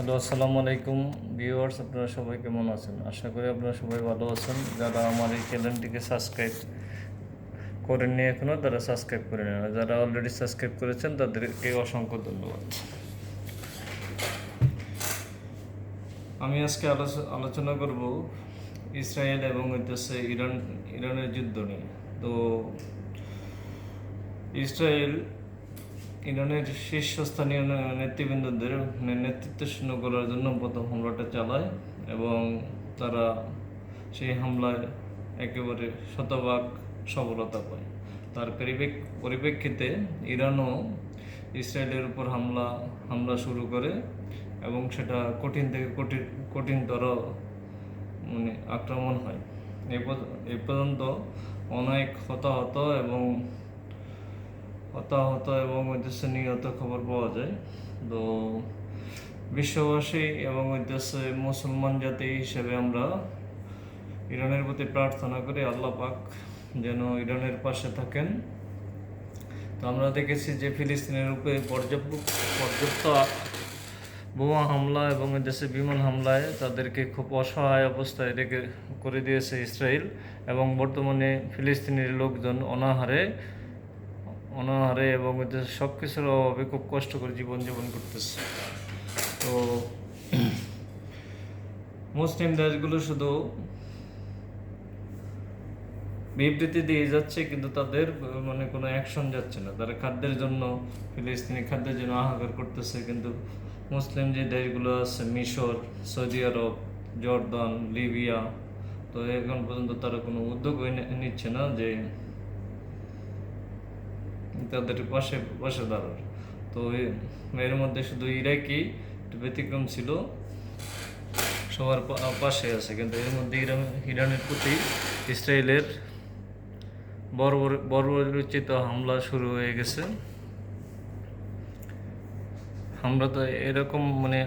Hello, আসসালামু আলাইকুম viewers, আপনারা সবাই কেমন আছেন? আশা করি আপনারা সবাই ভালো আছেন। যারা আমার এই চ্যানেলটিকে সাবস্ক্রাইব করেননি এখনও তারা সাবস্ক্রাইব করে নেন। যারা অলরেডি সাবস্ক্রাইব করেছেন, তাদেরকে অসংখ্য ধন্যবাদ। আমি আজকে আলোচ- আলোচনা করব ইসরায়েল এবং হইতেছে ইরান, ইরানের যুদ্ধ নিয়ে। তো ইসরায়েল ইরানের শীর্ষস্থানীয় নেতৃবৃন্দদের নেতৃত্ব শূন্য করার জন্য প্রথম হামলাটা চালায় এবং তারা সেই হামলায় একেবারে শতভাগ সফলতা পায়। তার পরিপ্রেক্ষিতে ইরানও ইসরায়েলের উপর হামলা হামলা শুরু করে এবং সেটা কঠিন থেকে কঠিন কঠিনতর মানে আক্রমণ হয়। এ পর্য- এ পর্যন্ত অনেক হতাহত এবং হতাহত এবং উদ্দেশ্যে নিহত খবর পাওয়া যায়। তো বিশ্ববাসী এবং উদ্দেশ্যে মুসলমান জাতি হিসেবে আমরা ইরানের প্রতি প্রার্থনা করি, আল্লাহ পাক যেন ইরানের পাশে থাকেন। তো আমরা দেখেছি যে ফিলিস্তিনের উপরে পর্যাপ্ত পর্যাপ্ত বোমা হামলা এবং দেশে বিমান হামলায় তাদেরকে খুব অসহায় অবস্থায় রেখে, করে দিয়েছে ইসরায়েল এবং বর্তমানে ফিলিস্তিনের লোকজন অনাহারে অনাহারে এবং সব কিছুর অভাবে খুব কষ্ট করে জীবনযাপন করতেছে। তো মুসলিম দেশগুলো শুধু বিবৃতি দিয়ে যাচ্ছে, কিন্তু তাদের মানে কোনো অ্যাকশন যাচ্ছে না। তারা খাদ্যের জন্য, ফিলিস্তিনি খাদ্যের জন্য হাহাকার করতেছে, কিন্তু মুসলিম যে দেশগুলো আছে, মিশর, সৌদি আরব, জর্দান, লিবিয়া, তো এখন পর্যন্ত তারা কোনো উদ্যোগ নিচ্ছে না যে তাদের পাশে পাশে দাঁড়ার। তো এর মধ্যে শুধু ইরাকি একটু ব্যতিক্রম ছিল, সবার পাশে আছে। কিন্তু এর মধ্যে ইরান, ইরানের প্রতি ইসরায়েলের বর্বর বর্বরচিত হামলা শুরু হয়ে গেছে। হামলা তো এরকম মানে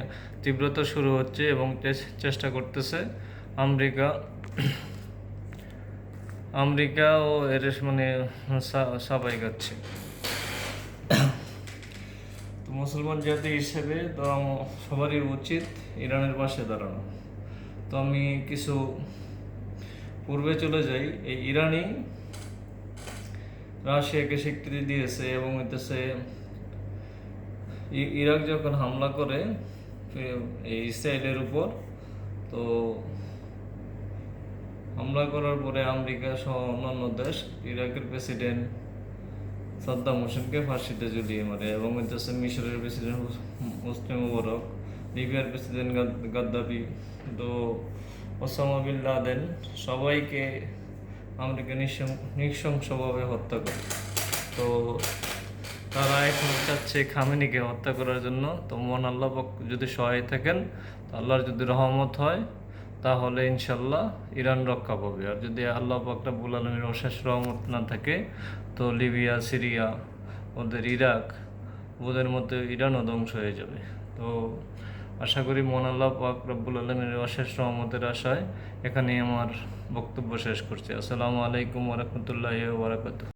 তীব্রতা শুরু হচ্ছে এবং চেষ্টা করতেছে আমেরিকা আমেরিকা ও এর মানে সাবাই গাচ্ছে তো মুসলমান জাতি হিসেবে তো সবারই উচিত ইরানের পাশে দাঁড়ানো। তো আমি কিছু পূর্বে চলে যাই। এই ইরানই রাশিয়াকে স্বীকৃতি দিয়েছে এবং হইতেছে ইরাক যখন হামলা করে, এই ইসরায়েলের উপর, তো হামলা করার পরে আমেরিকা সহ অন্যান্য দেশ ইরাকের প্রেসিডেন্ট সাদ্দাম হোসেনকে ফাঁসিতে ঝুলিয়ে মারে এবং হইতেছে মিশরের প্রেসিডেন্ট মুসলিম মুবারক, লিবিয়ার প্রেসিডেন্ট গাদ- গাদ্দাফি, তো ওসামা বিন লাদেন সবাইকে আমেরিকা নৃশংসভাবে হত্যা করে। তো তারা এখন চাচ্ছে খামেনিকে হত্যা করার জন্য। তো মন আল্লাহ যদি সহায় থাকেন আল্লাহর যদি রহমত হয় তাহলে ইনশাল্লাহ ইরান রক্ষা পাবে। আর যদি আল্লাহ পাক রাব্বুল আলমীর অশেষ রহমত না থাকে, তো লিবিয়া, সিরিয়া, ওদের ইরাক, ওদের মধ্যে ইরানও ধ্বংস হয়ে যাবে। তো আশা করি মন আল্লাহ রব্বুল আলমীর অশেষ রহমতের আশায় এখানেই আমার বক্তব্য শেষ করছি। আসসালামু আলাইকুম ওরহমতুল্লাহ বারাকাতু